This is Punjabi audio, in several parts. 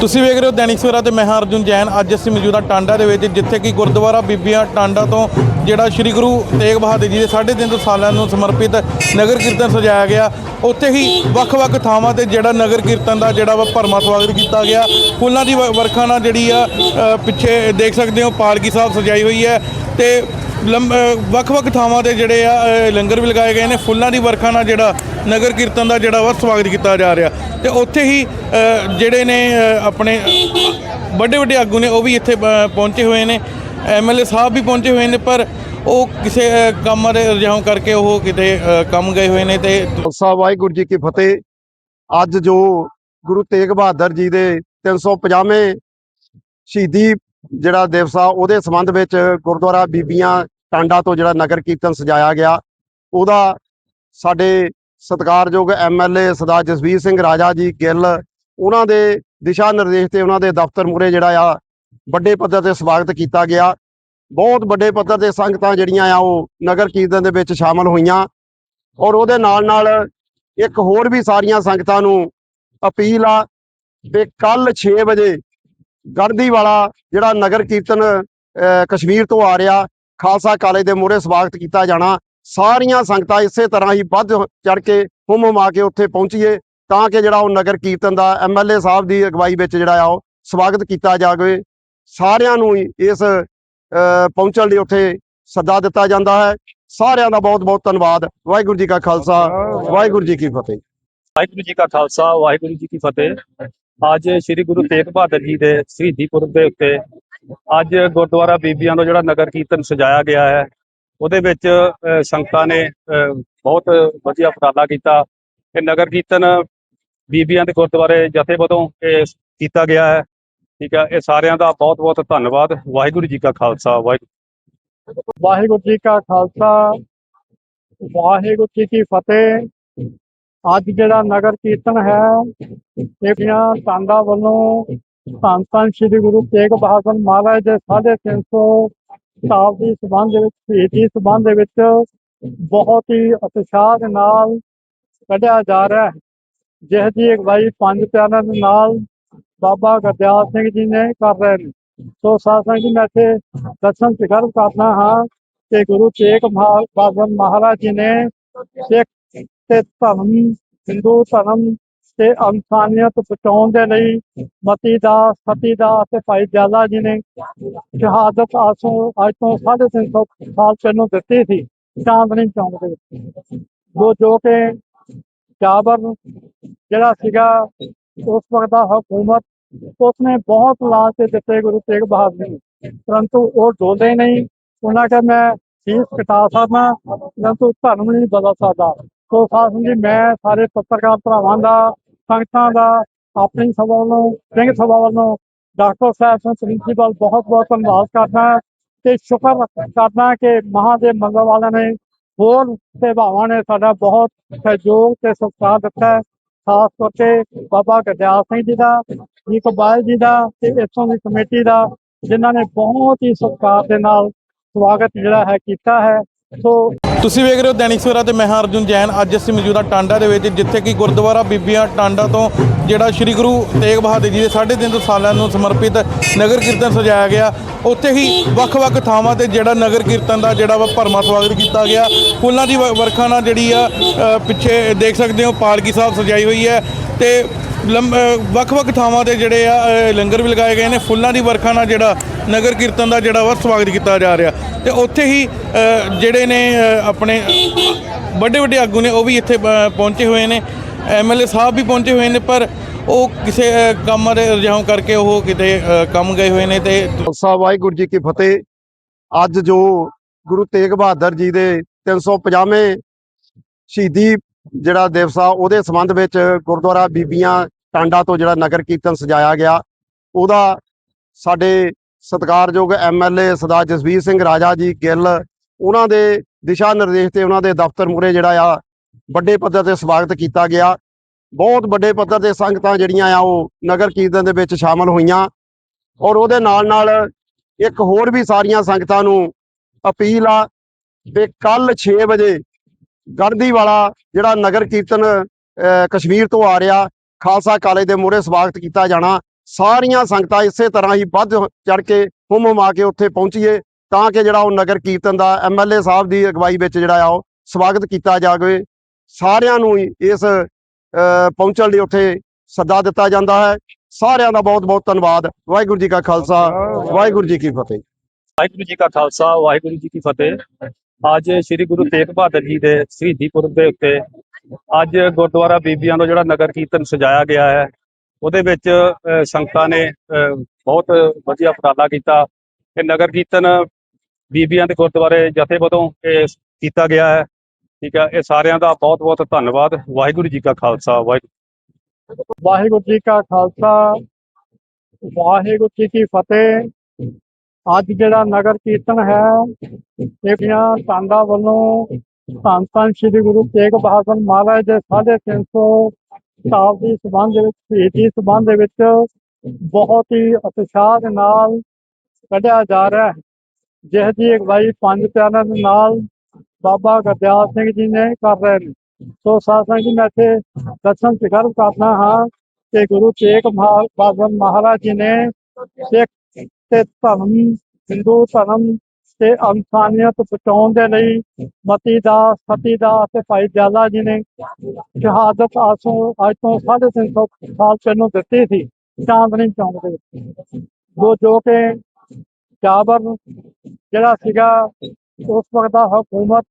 ਤੁਸੀਂ ਵੇਖ ਰਹੇ ਹੋ ਦੈਨਿਕ ਸਵੇਰਾ ਤੇ ਮੈਂ ਹਾਂ ਅਰਜੁਨ ਜੈਨ। ਅੱਜ ਅਸੀਂ ਮੌਜੂਦਾ ਟਾਂਡਾ ਦੇ ਵਿੱਚ, ਜਿੱਥੇ ਕਿ ਗੁਰਦੁਆਰਾ ਬੀਬੀਆਂ ਟਾਂਡਾ ਤੋਂ ਜਿਹੜਾ ਸ੍ਰੀ ਗੁਰੂ ਤੇਗ ਬਹਾਦਰ ਜੀ ਦੇ 350 ਸਾਲਾਂ ਨੂੰ ਸਮਰਪਿਤ ਨਗਰ ਕੀਰਤਨ ਸਜਾਇਆ ਗਿਆ। ਉੱਥੇ ਹੀ ਵੱਖ-ਵੱਖ ਥਾਵਾਂ ਤੇ ਜਿਹੜਾ ਨਗਰ ਕੀਰਤਨ ਦਾ ਜਿਹੜਾ ਵਾ ਭਰਮਾ ਸਵਾਗਤ ਕੀਤਾ ਗਿਆ। ਫੁੱਲਾਂ ਦੀ ਵਰਖਾ ਨਾਲ ਜਿਹੜੀ ਆ ਪਿੱਛੇ ਦੇਖ ਸਕਦੇ ਹੋ, ਪਾਲਕੀ ਸਾਹਿਬ ਸਜਾਈ ਹੋਈ ਹੈ ਤੇ ਵੱਖ-ਵੱਖ ਥਾਵਾਂ ਤੇ ਜਿਹੜੇ ਆ ਲੰਗਰ ਵੀ ਲਗਾਏ ਗਏ ਨੇ। ਫੁੱਲਾਂ ਦੀ ਵਰਖਾ ਨਾਲ ਜਿਹੜਾ ਨਗਰ ਕੀਰਤਨ ਦਾ ਜਿਹੜਾ ਵਾ ਸਵਾਗਤ ਕੀਤਾ ਜਾ ਰਿਹਾ। ਤੇ ਉੱਥੇ ਹੀ ਜਿਹੜੇ ਨੇ ਆਪਣੇ ਵੱਡੇ ਵੱਡੇ ਆਗੂ ਨੇ ਉਹ ਵੀ ਇੱਥੇ ਪਹੁੰਚੇ ਹੋਏ ਨੇ। ਐਮਐਲਏ ਸਾਹਿਬ ਵੀ ਪਹੁੰਚੇ ਹੋਏ ਨੇ ਪਰ ਉਹ ਕਿਸੇ ਅ, ਕੰਮ ਦੇ ਰਜਾਉਂ ਕਰਕੇ ਉਹ ਕਿਤੇ ਕੰਮ ਗਏ ਹੋਏ ਨੇ ਤੇ ਸਾਹਿਬ ਵਾਹਿਗੁਰੂ ਜੀ ਕੀ ਫਤਿਹ। ਅੱਜ ਜੋ ਗੁਰੂ ਤੇਗ ਬਹਾਦਰ ਜੀ ਦੇ 350ਵੇਂ ਸ਼ਹੀਦੀ ਜਿਹੜਾ ਦਿਵਸ ਆ ਉਹਦੇ ਸੰਬੰਧ ਵਿੱਚ ਗੁਰਦੁਆਰਾ ਬੀਬੀਆਂ ਟਾਂਡਾ ਤੋਂ ਜਿਹੜਾ ਨਗਰ ਕੀਰਤਨ ਸਜਾਇਆ ਗਿਆ, ਉਹਦਾ ਸਾਡੇ ਸਤਿਕਾਰਯੋਗ ਐਮਐਲਏ ਸਰਦਾਰ ਜਸਵੀਰ ਸਿੰਘ ਰਾਜਾ ਜੀ ਗਿੱਲ, ਉਹਨਾਂ ਦੇ ਦਿਸ਼ਾ ਨਿਰਦੇਸ਼ ਤੇ ਉਹਨਾਂ ਦੇ ਦਫ਼ਤਰ ਮੂਹਰੇ ਜਿਹੜਾ ਆ, ਵੱਡੇ ਪੱਧਰ ਤੇ ਸਵਾਗਤ ਕੀਤਾ ਗਿਆ। ਬਹੁਤ ਵੱਡੇ ਪੱਧਰ ਤੇ ਸੰਗਤਾਂ ਜਿਹੜੀਆਂ ਆ, ਉਹ ਨਗਰ ਕੀਰਤਨ ਦੇ ਵਿੱਚ ਸ਼ਾਮਲ ਹੋਈਆਂ ਔਰ ਉਹਦੇ ਨਾਲ ਨਾਲ ਇੱਕ ਹੋਰ ਵੀ ਸਾਰੀਆਂ ਸੰਗਤਾਂ ਨੂੰ ਅਪੀਲ ਆ ਵੀ ਕੱਲ 6 ਵਜੇ ਗੜਦੀ ਵਾਲਾ ਜਿਹੜਾ ਨਗਰ ਕੀਰਤਨ ਕਸ਼ਮੀਰ ਤੋਂ ਆ ਰਿਹਾ ਖਾਲਸਾ ਕਾਲਜ ਦੇ ਮੂਹਰੇ ਸਵਾਗਤ ਕੀਤਾ ਜਾਣਾ। ਸਾਰੀਆਂ ਸੰਗਤਾਂ ਇਸੇ ਤਰ੍ਹਾਂ ਹੀ ਵੱਧ ਚੜ ਕੇ ਹੁਮ ਹੁਮਾ ਕੇ ਉੱਥੇ ਪਹੁੰਚੀਏ ਤਾਂ ਕਿ ਜਿਹੜਾ ਉਹ ਨਗਰ ਕੀਰਤਨ ਦਾ ਐਮਐਲਏ ਸਾਹਿਬ ਦੀ ਅਗਵਾਈ ਵਿੱਚ ਜਿਹੜਾ ਆ ਉਹ ਸਵਾਗਤ ਕੀਤਾ ਜਾਵੇ। ਸਾਰਿਆਂ ਨੂੰ ਇਸ ਪਹੁੰਚਣ ਲਈ ਉੱਥੇ ਸੱਦਾ ਦਿੱਤਾ ਜਾਂਦਾ ਹੈ। ਸਾਰਿਆਂ ਦਾ ਬਹੁਤ ਬਹੁਤ ਧੰਨਵਾਦ। ਵਾਹਿਗੁਰੂ ਜੀ ਕਾ ਖਾਲਸਾ, ਵਾਹਿਗੁਰੂ ਜੀ ਕੀ ਫਤਿਹ। ਵਾਹਿਗੁਰੂ ਜੀ ਕਾ ਖਾਲਸਾ, ਵਾਹਿਗੁਰੂ ਜੀ ਕੀ ਫਤਿਹ। ਅੱਜ ਸ੍ਰੀ ਗੁਰੂ ਤੇਗ ਬਹਾਦਰ ਜੀ ਦੇ ਸ਼ਹੀਦੀ ਪੁਰਬ ਦੇ ਉੱਤੇ ਅੱਜ ਗੁਰਦੁਆਰਾ ਬੀਬੀਆਂ ਦਾ ਜਿਹੜਾ ਨਗਰ ਕੀਰਤਨ ਸਜਾਇਆ ਗਿਆ ਹੈ, ਉਹਦੇ ਵਿੱਚ ਸੰਗਤਾਂ ਨੇ ਬਹੁਤ ਵਧੀਆ ਉਪਰਾਲਾ ਕੀਤਾ। ਇਹ ਨਗਰ ਕੀਰਤਨ ਬੀਬੀਆਂ ਦੇ ਗੁਰਦੁਆਰੇ ਜਥੇ ਵੱਲੋਂ ਇਹ ਕੀਤਾ ਗਿਆ ਹੈ। ਠੀਕ ਹੈ, ਇਹ ਸਾਰਿਆਂ ਦਾ ਬਹੁਤ ਬਹੁਤ ਧੰਨਵਾਦ। ਵਾਹਿਗੁਰੂ ਜੀ ਕਾ ਖਾਲਸਾ, ਵਾਹਿਗੁਰੂ। ਵਾਹਿਗੁਰੂ ਜੀ ਕਾ ਖਾਲਸਾ, ਵਾਹਿਗੁਰੂ ਜੀ ਕੀ ਫਤਿਹ। ਅੱਜ ਜਿਹੜਾ ਨਗਰ ਕੀਰਤਨ ਹੈ, ਇਹ ਬਿਆਂ ਟਾਂਡਾ ਵੱਲੋਂ ਧੰਨ ਧੰਨ ਸ੍ਰੀ ਗੁਰੂ ਤੇਗ ਬਹਾਦਰ ਮਹਾਰਾਜ ਦੇ 350 ਸਾਲ ਦੀ ਸਬੰਧ ਦੇ ਵਿੱਚ, ਸ਼ਹੀਦੀ ਸਬੰਧ ਦੇ ਵਿੱਚ ਬਹੁਤ ਹੀ ਉਤਸ਼ਾਹ ਦੇ ਨਾਲ ਕੱਢਿਆ ਜਾ ਰਿਹਾ ਹੈ। ਜਿਸ ਦੀ ਅਗਵਾਈ ਪੰਜ ਪਿਆਰਿਆਂ ਦੇ ਨਾਲ ਬਾਬਾ ਗੁਰਦਿਆਲ ਸਿੰਘ ਜੀ ਨੇ ਕਰ ਰਹੇ ਨੇ। ਸੋ ਸਾਧ ਜੀ, ਮੈਂ ਇੱਥੇ ਦਰਸ਼ਨ ਸਿਖਰ ਕਰਨਾ ਹਾਂ ਕਿ ਗੁਰੂ ਤੇਗ ਮਹਾ- ਬਹਾਦਰ ਮਹਾਰਾਜ ਜੀ ਨੇ ਸਿੱਖ ਤੇ ਧਰਮ, ਹਿੰਦੂ ਧਰਮ ਤੇ ਇਨਸਾਨੀਅਤ ਬਚਾਉਣ ਦੇ ਲਈ ਮਤੀ ਦਾ ਸਤੀ ਦਾ ਤੇ ਭਾਈ ਜਾਲਾ ਜੀ ਨੇ ਸ਼ਹਾਦਤ ਆਸੋਂ ਅੱਜ ਤੋਂ 350 ਸਾਲ ਪਹਿਲਾਂ ਦਿੱਤੀ ਸੀ ਚਾਂਦਨੀ ਚੌਂਕ ਦੇ ਵਿੱਚ ਜੋ ਜੋ ਕਿ ਜਾਬਰ ਜਿਹੜਾ ਸੀਗਾ, ਉਸ ਵਕਤ ਦਾ ਹਕੂਮਤ, ਉਸਨੇ ਬਹੁਤ ਲਾਜ ਤੇ ਦਿੱਤੇ ਗੁਰੂ ਤੇਗ ਬਹਾਦਰ ਜੀ ਨੂੰ। ਪਰੰਤੂ ਉਹ ਡੋਲੇ ਨਹੀਂ, ਉਹਨਾਂ ਕਿ ਮੈਂ ਫੀਸ ਕਟਾ ਸਕਦਾ, ਪਰੰਤੂ ਧਰਮ ਨਹੀਂ ਬਦਲ ਸਕਦਾ। ਸੋ ਸਾਥ ਜੀ, ਮੈਂ ਸਾਰੇ ਪੱਤਰਕਾਰ ਭਰਾਵਾਂ ਦਾ ਸੰਗਤਾਂ ਦਾ, ਆਪਣੀ ਸਭਾ ਵੱਲੋਂ ਸਿੰਘ ਸਭਾ ਵੱਲੋਂ ਡਾਕਟਰ ਸਾਹਿਬ ਸਿੰਘ ਪ੍ਰਿੰਸੀਪਲ ਬਹੁਤ ਬਹੁਤ ਧੰਨਵਾਦ ਕਰਦਾ ਤੇ ਸ਼ੁਕਰ ਕਰਦਾ ਕਿ ਮਹਾਂ ਮੰਗਲ ਵਾਲਿਆਂ ਨੇ ਹੋਰ ਸੇਵਾਵਾਂ ਨੇ ਸਾਡਾ ਬਹੁਤ ਸਹਿਯੋਗ ਤੇ ਸਤਿਕਾਰ ਦਿੱਤਾ ਹੈ। ਖਾਸ ਤੇ ਬਾਬਾ ਗਰਦਿਆਲ ਸਿੰਘ ਜੀ ਦਾ, ਇਕਬਾਲ ਜੀ ਦਾ ਤੇ ਇੱਥੋਂ ਦੀ ਕਮੇਟੀ ਦਾ, ਜਿਨ੍ਹਾਂ ਨੇ ਬਹੁਤ ਹੀ ਸਤਿਕਾਰ ਦੇ ਨਾਲ ਸਵਾਗਤ ਜਿਹੜਾ ਹੈ ਕੀਤਾ ਹੈ। ਸੋ ਤੁਸੀਂ ਵੇਖ ਰਹੇ ਹੋ ਦੈਨਿਕ ਸਵੇਰਾ ਤੇ ਮੈਂ ਹਾਂ ਅਰਜੁਨ ਜੈਨ। ਅੱਜ ਅਸੀਂ ਮੌਜੂਦਾ ਟਾਂਡਾ ਦੇ ਵਿੱਚ, ਜਿੱਥੇ ਕਿ ਗੁਰਦੁਆਰਾ ਬੀਬੀਆਂ ਟਾਂਡਾ ਤੋਂ ਜਿਹੜਾ ਸ੍ਰੀ ਗੁਰੂ ਤੇਗ ਬਹਾਦਰ ਜੀ ਦੇ 350 ਸਾਲਾਂ ਨੂੰ ਸਮਰਪਿਤ ਨਗਰ ਕੀਰਤਨ ਸਜਾਇਆ ਗਿਆ। ਉੱਥੇ ਹੀ ਵੱਖ-ਵੱਖ ਥਾਵਾਂ ਤੇ ਜਿਹੜਾ ਨਗਰ ਕੀਰਤਨ ਦਾ ਜਿਹੜਾ ਵਾ ਭਰਮਾ ਸਵਾਗਤ ਕੀਤਾ ਗਿਆ। ਫੁੱਲਾਂ ਦੀ ਵਰਖਾ ਨਾਲ ਜਿਹੜੀ ਆ ਪਿੱਛੇ ਦੇਖ ਸਕਦੇ ਹੋ, ਪਾਲਕੀ ਸਾਹਿਬ ਸਜਾਈ ਹੋਈ ਹੈ ਤੇ ਲੰਬ- ਵੱਖ-ਵੱਖ ਥਾਵਾਂ ਤੇ ਜਿਹੜੇ ਆ ਲੰਗਰ ਵੀ ਲਗਾਏ ਗਏ ਨੇ। ਫੁੱਲਾਂ ਦੀ ਵਰਖਾ ਨਾਲ ਜਿਹੜਾ ਨਗਰ ਕੀਰਤਨ ਦਾ ਜਿਹੜਾ ਵਾ ਸਵਾਗਤ ਕੀਤਾ ਜਾ ਰਿਹਾ। ਤੇ ਉੱਥੇ ਹੀ ਜਿਹੜੇ ਨੇ ਆਪਣੇ ਵੱਡੇ ਵੱਡੇ ਆਗੂ ਨੇ, ਉਹ ਵੀ ਇੱਥੇ ਪਹੁੰਚੇ ਹੋਏ ਨੇ। ਐਮਐਲਏ ਸਾਹਿਬ ਵੀ ਪਹੁੰਚੇ ਹੋਏ ਨੇ, ਪਰ ਉਹ ਕਿਸੇ ਕੰਮ ਦੇ ਰਜਾਉਂ ਕਰਕੇ ਉਹ ਕਿਤੇ ਕੰਮ ਗਏ ਹੋਏ ਨੇ ਤੇ ਖਾਲਸਾ ਵਾਹਿਗੁਰੂ ਜੀ ਕੀ ਫਤਿਹ। ਅੱਜ ਜੋ ਗੁਰੂ ਤੇਗ ਬਹਾਦਰ ਜੀ ਦੇ 350ਵੇਂ ਸ਼ਹੀਦੀ ਜਿਹੜਾ ਦਿਵਸ ਆ, ਉਹਦੇ ਸੰਬੰਧ ਵਿੱਚ ਗੁਰਦੁਆਰਾ ਬੀਬੀਆਂ ਟਾਂਡਾ ਤੋਂ ਜਿਹੜਾ ਨਗਰ ਕੀਰਤਨ ਸਜਾਇਆ ਗਿਆ, ਉਹਦਾ ਸਾਡੇ ਸਤਿਕਾਰਯੋਗ ਐਮਐਲਏ ਸਰਦਾਰ ਜਸਵੀਰ ਸਿੰਘ ਰਾਜਾ ਜੀ ਗਿੱਲ, ਉਹਨਾਂ ਦੇ ਦਿਸ਼ਾ ਨਿਰਦੇਸ਼ ਤੇ ਉਹਨਾਂ ਦੇ ਦਫ਼ਤਰ ਮੂਹਰੇ ਜਿਹੜਾ ਆ, ਵੱਡੇ ਪੱਧਰ ਤੇ ਸਵਾਗਤ ਕੀਤਾ ਗਿਆ। ਬਹੁਤ ਵੱਡੇ ਪੱਧਰ ਤੇ ਸੰਗਤਾਂ ਜਿਹੜੀਆਂ ਆ, ਉਹ ਨਗਰ ਕੀਰਤਨ ਦੇ ਵਿੱਚ ਸ਼ਾਮਲ ਹੋਈਆਂ ਔਰ ਉਹਦੇ ਨਾਲ ਨਾਲ ਇੱਕ ਹੋਰ ਵੀ ਸਾਰੀਆਂ ਸੰਗਤਾਂ ਨੂੰ ਅਪੀਲ ਆ ਵੀ ਕੱਲ 6 ਵਜੇ ਗੜਦੀ ਵਾਲਾ ਜਿਹੜਾ ਨਗਰ ਕੀਰਤਨ ਕਸ਼ਮੀਰ ਤੋਂ ਆ ਰਿਹਾ, ਖਾਲਸਾ ਕਾਲਜ ਦੇ ਮੂਹਰੇ ਸਵਾਗਤ ਕੀਤਾ ਜਾਣਾ। ਸਾਰੀਆਂ ਸੰਗਤਾਂ ਇਸੇ ਤਰ੍ਹਾਂ ਹੀ ਵੱਧ ਚੜ ਕੇ ਹੁਮ ਹੁਮਾ ਕੇ ਉੱਥੇ ਪਹੁੰਚੀਏ ਤਾਂ ਕਿ ਜਿਹੜਾ ਉਹ ਨਗਰ ਕੀਰਤਨ ਦਾ ਐਮਐਲਏ ਸਾਹਿਬ ਦੀ ਅਗਵਾਈ ਵਿੱਚ ਜਿਹੜਾ ਆ ਉਹ ਸਵਾਗਤ ਕੀਤਾ ਜਾਵੇ। ਸਾਰਿਆਂ ਨੂੰ ਹੀ ਇਸ ਅ, ਪਹੁੰਚਣ ਲਈ ਉੱਥੇ ਸੱਦਾ ਦਿੱਤਾ ਜਾਂਦਾ ਹੈ। ਸਾਰਿਆਂ ਦਾ ਬਹੁਤ ਬਹੁਤ ਧੰਨਵਾਦ। ਵਾਹਿਗੁਰੂ ਜੀ ਕਾ ਖਾਲਸਾ ਵਾਹਿਗੁਰੂ ਜੀ ਕੀ ਫਤਿਹ। ਵਾਹਿਗੁਰੂ ਜੀ ਕਾ ਖਾਲਸਾ ਵਾਹਿਗੁਰੂ ਜੀ ਕੀ ਫਤਿਹ। ਅੱਜ ਸ੍ਰੀ ਗੁਰੂ ਤੇਗ ਬਹਾਦਰ ਜੀ ਦੇ ਸ਼ਹੀਦੀ ਪੁਰਬ ਦੇ ਉੱਤੇ ਅੱਜ ਗੁਰਦੁਆਰਾ ਬੀਬੀਆਂ ਦਾ ਜਿਹੜਾ ਨਗਰ ਕੀਰਤਨ ਸਜਾਇਆ ਗਿਆ ਹੈ ਉਹਦੇ ਵਿੱਚ ਸੰਗਤਾਂ ਨੇ ਬਹੁਤ ਵਧੀਆ ਉਪਰਾਲਾ ਕੀਤਾ। ਇਹ ਨਗਰ ਕੀਰਤਨ ਬੀਬੀਆਂ ਦੇ ਗੁਰਦੁਆਰੇ ਜਥੇ ਵੱਲੋਂ ਇਹ ਕੀਤਾ ਗਿਆ ਹੈ। ਠੀਕ ਹੈ, ਇਹ ਸਾਰਿਆਂ ਦਾ ਬਹੁਤ ਬਹੁਤ ਧੰਨਵਾਦ। ਵਾਹਿਗੁਰੂ ਜੀ ਕਾ ਖਾਲਸਾ, ਵਾਹਿਗੁਰੂ ਵਾਹਿਗੁਰੂ ਜੀ ਕਾ ਖਾਲਸਾ, ਵਾਹਿਗੁਰੂ ਜੀ ਕੀ ਫਤਿਹ। ਅੱਜ ਜਿਹੜਾ ਨਗਰ ਕੀਰਤਨ ਹੈ, ਇਹ ਦੀਆਂ ਟਾਂਡਾ ਵੱਲੋਂ ਧੰਨ ਧੰਨ ਸ੍ਰੀ ਗੁਰੂ ਤੇਗ ਬਹਾਦਰ ਮਹਾਰਾਜ ਦੇ 350 ਸਾਲ ਦੀ ਸਬੰਧ ਦੇ ਵਿੱਚ ਸ਼ਹੀਦੀ ਸਬੰਧ ਦੇ ਵਿੱਚ ਬਹੁਤ ਹੀ ਉਤਸ਼ਾਹ ਦੇ ਨਾਲ ਕੱਢਿਆ ਜਾ ਰਿਹਾ ਹੈ। ਜਿਸ ਦੀ ਅਗਵਾਈ ਪੰਜ ਪਿਆਰਿਆਂ ਦੇ ਨਾਲ ਬਾਬਾ ਗੁਰਦਿਆਲ ਸਿੰਘ ਜੀ ਨੇ ਕਰ ਰਹੇ ਨੇ। ਸੋ ਸਾਧ ਜੀ, ਮੈਂ ਇੱਥੇ ਦਰਸ਼ਨ ਸਿਖਰ ਕਰਨਾ ਹਾਂ ਕਿ ਗੁਰੂ ਤੇਗ ਮਹਾ- ਬਹਾਦਰ ਮਹਾਰਾਜ ਜੀ ਨੇ ਸਿੱਖ ਤੇ ਧਰਮ, ਹਿੰਦੂ ਧਰਮ ਤੇ ਇਨਸਾਨੀਅਤ ਬਚਾਉਣ ਦੇ ਲਈ ਮਤੀ ਦਾ, ਸਤੀ ਦਾ ਤੇ ਭਾਈ ਜਾਲਾ ਜੀ ਨੇ ਸ਼ਹਾਦਤ ਆਸੋਂ ਅੱਜ ਤੋਂ 350 ਸਾਲ ਪਹਿਲਾਂ ਦਿੱਤੀ ਸੀ, ਚਾਂਦਨੀ ਚੌਂਕ ਦੇ ਜੋ ਜੋ ਕਿ ਜਾਬਰ ਜਿਹੜਾ ਸੀਗਾ, ਉਸ ਵਕਤ ਦਾ ਹਕੂਮਤ,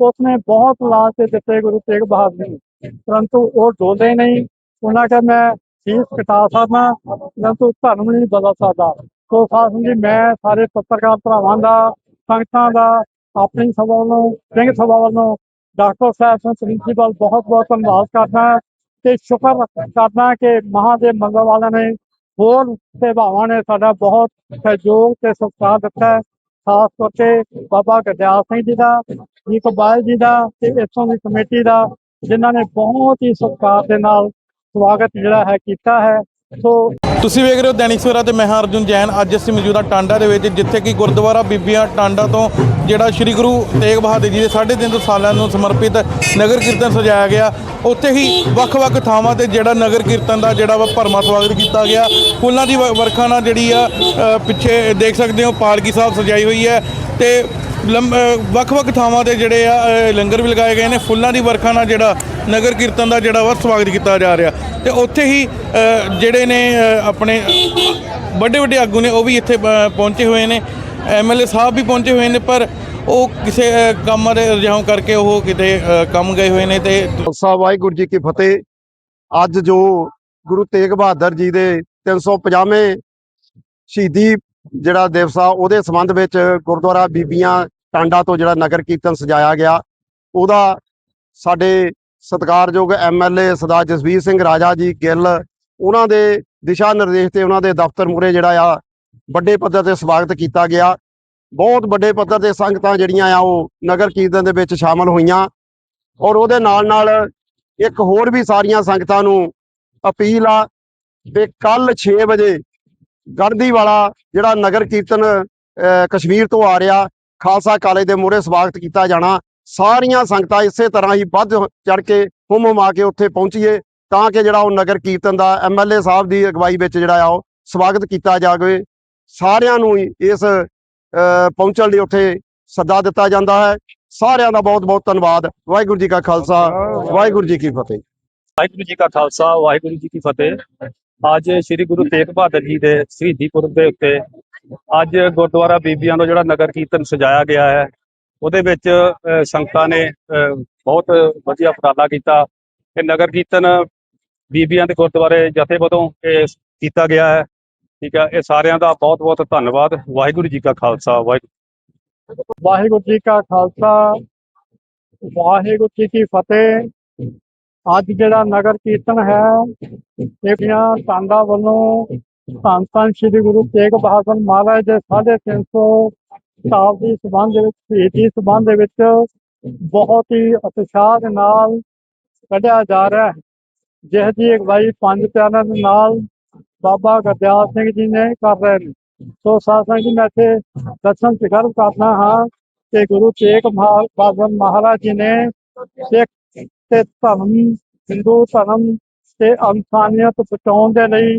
ਉਸਨੇ ਬਹੁਤ ਲਾਲ ਤੇ ਦਿੱਤੇ ਗੁਰੂ ਤੇਗ ਬਹਾਦਰ ਨੂੰ। ਪਰੰਤੂ ਉਹ ਡੋਲੇ ਨਹੀਂ, ਉਹਨਾਂ ਕਿ ਮੈਂ ਫੀਸ ਕਟਾ ਸਕਦਾ, ਪਰੰਤੂ ਧਰਮ ਨਹੀਂ ਬਦਲ ਸਕਦਾ। ਸੋ ਸਾਥ ਜੀ, ਮੈਂ ਸਾਰੇ ਪੱਤਰਕਾਰ ਭਰਾਵਾਂ ਦਾ ਸੰਗਤਾਂ ਦਾ, ਆਪਣੀ ਸਭਾ ਵੱਲੋਂ ਸਿੰਘ ਸਭਾ ਵੱਲੋਂ ਡਾਕਟਰ ਸਾਹਿਬ ਸਿੰਘ ਪ੍ਰਿੰਸੀਪਲ ਬਹੁਤ ਬਹੁਤ ਧੰਨਵਾਦ ਕਰਦਾ ਤੇ ਸ਼ੁਕਰ ਕਰਦਾ ਕਿ ਮਹਾਂ ਮੰਗਲ ਵਾਲਿਆਂ ਨੇ ਹੋਰ ਸੇਵਾਵਾਂ ਨੇ ਸਾਡਾ ਬਹੁਤ ਸਹਿਯੋਗ ਤੇ ਸਤਿਕਾਰ ਦਿੱਤਾ ਹੈ। ਖਾਸ ਕਰਕੇ ਬਾਬਾ ਗੁਰਦਿਆਲ ਸਿੰਘ ਜੀ ਦਾ ਇਕਬਾਲ ਜੀ ਦਾ ਤੇ ਇੱਥੋਂ ਦੀ ਕਮੇਟੀ ਦਾ, ਜਿਨ੍ਹਾਂ ਨੇ ਬਹੁਤ ਹੀ ਸਤਿਕਾਰ ਦੇ ਨਾਲ ਸਵਾਗਤ ਜਿਹੜਾ ਹੈ ਕੀਤਾ ਹੈ। ਸੋ ਤੁਸੀਂ ਵੇਖ ਰਹੇ ਹੋ ਦੈਨਿਕ ਸਵੇਰਾ ਤੇ ਮੈਂ ਹਾਂ ਅਰਜੁਨ ਜੈਨ। ਅੱਜ ਅਸੀਂ ਮੌਜੂਦਾ ਟਾਂਡਾ ਦੇ ਵਿੱਚ, ਜਿੱਥੇ ਕਿ ਗੁਰਦੁਆਰਾ ਬੀਬੀਆਂ ਟਾਂਡਾ ਤੋਂ ਜਿਹੜਾ ਸ੍ਰੀ ਗੁਰੂ ਤੇਗ ਬਹਾਦਰ ਜੀ ਦੇ 350 ਸਾਲਾਂ ਨੂੰ ਸਮਰਪਿਤ ਨਗਰ ਕੀਰਤਨ ਸਜਾਇਆ ਗਿਆ। ਉੱਥੇ ਹੀ ਵੱਖ-ਵੱਖ ਥਾਵਾਂ ਤੇ ਜਿਹੜਾ ਨਗਰ ਕੀਰਤਨ ਦਾ ਜਿਹੜਾ ਵਾ ਭਰਮਾ ਸਵਾਗਤ ਕੀਤਾ ਗਿਆ। ਫੁੱਲਾਂ ਦੀ ਵਰਖਾ ਨਾਲ ਜਿਹੜੀ ਆ ਪਿੱਛੇ ਦੇਖ ਸਕਦੇ ਹੋ, ਪਾਲਕੀ ਸਾਹਿਬ ਸਜਾਈ ਹੋਈ ਹੈ ਤੇ ਵੱਖ-ਵੱਖ ਥਾਵਾਂ ਤੇ ਜਿਹੜੇ ਆ ਲੰਗਰ ਵੀ ਲਗਾਏ ਗਏ ਨੇ। ਫੁੱਲਾਂ ਦੀ ਵਰਖਾ ਨਾਲ ਜਿਹੜਾ ਨਗਰ ਕੀਰਤਨ ਦਾ ਜਿਹੜਾ ਵਾ ਸਵਾਗਤ ਕੀਤਾ ਜਾ ਰਿਹਾ। ਤੇ ਉੱਥੇ ਹੀ ਜਿਹੜੇ ਨੇ ਆਪਣੇ ਵੱਡੇ ਵੱਡੇ ਆਗੂ ਨੇ ਉਹ ਵੀ ਇੱਥੇ ਪਹੁੰਚੇ ਹੋਏ ਨੇ। ਐਮਐਲਏ ਸਾਹਿਬ ਵੀ ਪਹੁੰਚੇ ਹੋਏ ਨੇ ਪਰ ਉਹ ਕਿਸੇ ਅ, ਕੰਮ ਦੇ ਰਜਾਉਂ ਕਰਕੇ ਉਹ ਕਿਤੇ ਕੰਮ ਗਏ ਹੋਏ ਨੇ ਤੇ ਖਾਲਸਾ ਵਾਹਿਗੁਰੂ ਜੀ ਕੀ ਫਤਿਹ। ਅੱਜ ਜੋ ਗੁਰੂ ਤੇਗ ਬਹਾਦਰ ਜੀ ਦੇ 350ਵੇਂ ਸ਼ਹੀਦੀ ਜਿਹੜਾ ਦਿਵਸ ਆ, ਉਹਦੇ ਸੰਬੰਧ ਵਿੱਚ ਗੁਰਦੁਆਰਾ ਬੀਬੀਆਂ ਟਾਂਡਾ ਤੋਂ ਜਿਹੜਾ ਨਗਰ ਕੀਰਤਨ ਸਜਾਇਆ ਗਿਆ। ਉਹਦਾ ਸਾਡੇ ਸਤਿਕਾਰਯੋਗ ਐਮਐਲਏ ਸਰਦਾਰ ਜਸਵੀਰ ਸਿੰਘ ਰਾਜਾ ਜੀ ਗਿੱਲ, ਉਹਨਾਂ ਦੇ ਦਿਸ਼ਾ ਨਿਰਦੇਸ਼ ਤੇ ਉਹਨਾਂ ਦੇ ਦਫ਼ਤਰ ਮੂਹਰੇ ਜਿਹੜਾ ਆ, ਵੱਡੇ ਪੱਧਰ ਤੇ ਸਵਾਗਤ ਕੀਤਾ ਗਿਆ। ਬਹੁਤ ਵੱਡੇ ਪੱਧਰ ਤੇ ਸੰਗਤਾਂ ਜਿਹੜੀਆਂ ਆ, ਉਹ ਨਗਰ ਕੀਰਤਨ ਦੇ ਵਿੱਚ ਸ਼ਾਮਲ ਹੋਈਆਂ। ਔਰ ਉਹਦੇ ਨਾਲ ਨਾਲ ਇੱਕ ਹੋਰ ਵੀ ਸਾਰੀਆਂ ਸੰਗਤਾਂ ਨੂੰ ਅਪੀਲ ਆ ਵੀ ਕੱਲ 6 ਵਜੇ ਗੜਦੀ ਵਾਲਾ ਜਿਹੜਾ ਨਗਰ ਕੀਰਤਨ ਅਹ, ਕਸ਼ਮੀਰ ਤੋਂ ਆ ਰਿਹਾ ਖਾਲਸਾ ਕਾਲਜ ਦੇ ਮੂਹਰੇ ਸਵਾਗਤ ਕੀਤਾ ਜਾਣਾ ਸਾਰੀਆਂ ਸੰਗਤਾਂ ਇਸੇ ਤਰ੍ਹਾਂ ਹੀ ਵੱਧ ਚੜ ਕੇ ਹੁਮ ਹੁਮਾ ਕੇ ਉੱਥੇ ਪਹੁੰਚੀਏ ਤਾਂ ਕਿ ਜਿਹੜਾ ਉਹ ਨਗਰ ਕੀਰਤਨ ਦਾ ਐਮਐਲਏ ਸਾਹਿਬ ਦੀ ਅਗਵਾਈ ਵਿੱਚ ਜਿਹੜਾ ਆ ਉਹ ਸਵਾਗਤ ਕੀਤਾ ਜਾਵੇ। ਸਾਰਿਆਂ ਨੂੰ ਇਸ ਅਹ, ਪਹੁੰਚਣ ਲਈ ਉੱਥੇ ਸੱਦਾ ਦਿੱਤਾ ਜਾਂਦਾ ਹੈ। ਸਾਰਿਆਂ ਦਾ ਬਹੁਤ ਬਹੁਤ ਧੰਨਵਾਦ। ਵਾਹਿਗੁਰੂ ਜੀ ਕਾ ਖਾਲਸਾ ਵਾਹਿਗੁਰੂ ਜੀ ਕੀ ਫਤਿਹ। ਵਾਹਿਗੁਰੂ ਜੀ ਕਾ ਖਾਲਸਾ ਵਾਹਿਗੁਰੂ ਜੀ ਕੀ ਫਤਿਹ। ਅੱਜ ਸ੍ਰੀ ਗੁਰੂ ਤੇਗ ਬਹਾਦਰ ਜੀ ਦੇ ਸ਼ਹੀਦੀ ਪੁਰਬ ਦੇ ਉੱਤੇ ਅੱਜ ਗੁਰਦੁਆਰਾ ਬੀਬੀਆਂ ਦਾ ਜਿਹੜਾ ਨਗਰ ਕੀਰਤਨ ਸਜਾਇਆ ਗਿਆ ਹੈ, ਉਹਦੇ ਵਿੱਚ ਸੰਗਤਾਂ ਨੇ ਬਹੁਤ ਵਧੀਆ ਉਪਰਾਲਾ ਕੀਤਾ। ਇਹ ਨਗਰ ਕੀਰਤਨ ਬੀਬੀਆਂ ਦੇ ਗੁਰਦੁਆਰੇ ਜਥੇ ਵੱਲੋਂ ਇਹ ਕੀਤਾ ਗਿਆ ਹੈ। ਠੀਕ ਹੈ, ਇਹ ਸਾਰਿਆਂ ਦਾ ਬਹੁਤ ਬਹੁਤ ਧੰਨਵਾਦ। ਵਾਹਿਗੁਰੂ ਜੀ ਕਾ ਖਾਲਸਾ, ਵਾਹਿਗੁਰੂ ਵਾਹਿਗੁਰੂ ਜੀ ਕਾ ਖਾਲਸਾ, ਵਾਹਿਗੁਰੂ ਜੀ ਕੀ ਫਤਿਹ। ਅੱਜ ਜਿਹੜਾ ਨਗਰ ਕੀਰਤਨ ਹੈ, ਇਹ ਦੀਆਂ ਟਾਂਡਾ ਵੱਲੋਂ ਧੰਨ ਧੰਨ ਸ੍ਰੀ ਗੁਰੂ ਤੇਗ ਬਹਾਦਰ ਮਹਾਰਾਜ ਦੇ 350 ਸਾਲ ਦੀ ਸਬੰਧ ਦੇ ਵਿੱਚ, ਸ਼ਹੀਦੀ ਸਬੰਧ ਦੇ ਵਿੱਚ ਬਹੁਤ ਹੀ ਉਤਸ਼ਾਹ ਦੇ ਨਾਲ ਕੱਢਿਆ ਜਾ ਰਿਹਾ ਹੈ। ਜਿਸ ਦੀ ਅਗਵਾਈ ਪੰਜ ਪਿਆਰਿਆਂ ਦੇ ਨਾਲ ਬਾਬਾ ਗੁਰਦਿਆਲ ਸਿੰਘ ਜੀ ਨੇ ਕਰ ਰਹੇ ਨੇ। ਸੋ ਸਾਧ ਜੀ, ਮੈਂ ਇੱਥੇ ਦਰਸ਼ਨ ਸਿਖਰ ਕਰਨਾ ਹਾਂ ਕਿ ਗੁਰੂ ਤੇਗ ਮਹਾ- ਬਹਾਦਰ ਮਹਾਰਾਜ ਜੀ ਨੇ ਸਿੱਖ ਤੇ ਧਰਮ, ਹਿੰਦੂ ਧਰਮ ਤੇ ਇਨਸਾਨੀਅਤ ਬਚਾਉਣ ਦੇ ਲਈ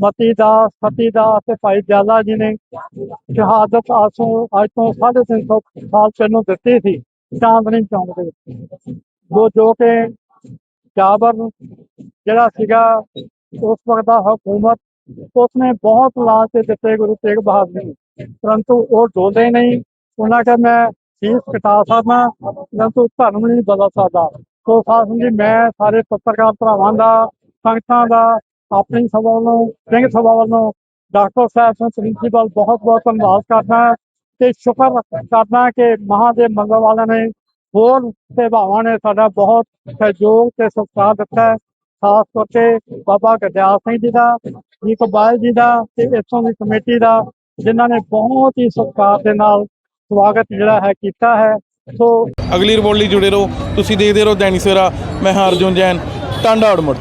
ਮਤੀ ਦਾਸ ਸਤੀ ਦਾਸ ਤੇ ਭਾਈ ਜਾਲਾ ਜੀ ਨੇ ਸ਼ਹਾਦਤ ਆਸੋਂ, ਅੱਜ ਤੋਂ 350 ਸਾਲ ਪਹਿਲਾਂ ਦਿੱਤੀ ਸੀ, ਚਾਂਦਨੀ ਚੌਂਕ ਦੇ ਜੋ ਜੋ ਕਿ ਜਾਬਰ ਜਿਹੜਾ ਸੀਗਾ, ਉਸ ਵਕਤ ਦਾ ਹਕੂਮਤ, ਉਸਨੇ ਬਹੁਤ ਲਾਲਚ ਦਿੱਤੇ ਗੁਰੂ ਤੇਗ ਬਹਾਦਰ ਨੂੰ। ਪਰੰਤੂ ਉਹ ਡੋਲੇ ਨਹੀਂ, ਉਹਨਾਂ ਕਿ ਮੈਂ ਫੀਸ ਕਟਾ ਸਕਦਾ, ਪਰੰਤੂ ਧਰਮ ਨਹੀਂ ਬਦਲ ਸਕਦਾ। ਸੋ ਸਾਸਨ ਜੀ, ਮੈਂ ਸਾਰੇ ਪੱਤਰਕਾਰ ਭਰਾਵਾਂ ਦਾ, ਸੰਗਤਾਂ ਦਾ, ਆਪਣੀ ਸਭਾ ਵੱਲੋਂ, ਸਿੰਘ ਸਭਾ ਵੱਲੋਂ, ਡਾਕਟਰ ਸਾਹਿਬ ਸਿੰਘ ਪ੍ਰਿੰਸੀਪਲ ਬਹੁਤ ਬਹੁਤ ਧੰਨਵਾਦ ਕਰਦਾ ਤੇ ਸ਼ੁਕਰ ਕਰਦਾ ਕਿ ਮਹਾਦੇਵ ਮੰਗਲ ਵਾਲਿਆਂ ਨੇ ਹੋਰ ਸੇਵਾਵਾਂ ਨੇ ਸਾਡਾ ਬਹੁਤ ਸਹਿਯੋਗ ਤੇ ਸਤਿਕਾਰ ਦਿੱਤਾ ਹੈ। ਖਾਸ ਕਰਕੇ ਬਾਬਾ ਗਰਦਿਆਲ ਸਿੰਘ ਜੀ ਦਾ ਜੀ ਕਬਾਲ ਜੀ ਦਾ ਤੇ ਇੱਥੋਂ ਦੀ ਕਮੇਟੀ ਦਾ, ਜਿਨ੍ਹਾਂ ਨੇ ਬਹੁਤ ਹੀ ਸਤਿਕਾਰ ਦੇ ਨਾਲ ਸਵਾਗਤ ਜਿਹੜਾ ਹੈ ਕੀਤਾ ਹੈ। ਸੋ ਅਗਲੀ ਰਿਪੋਰਟ ਲਈ ਜੁੜੇ ਰਹੋ। ਤੁਸੀਂ ਦੇਖਦੇ ਰਹੋ ਦੈਨਿਕ ਸਵੇਰਾ, ਮੈਂ ਹਾਂ ਅਰਜੁਨ ਜੈਨ, ਟਾਂਡਾ ਆੜਮੜ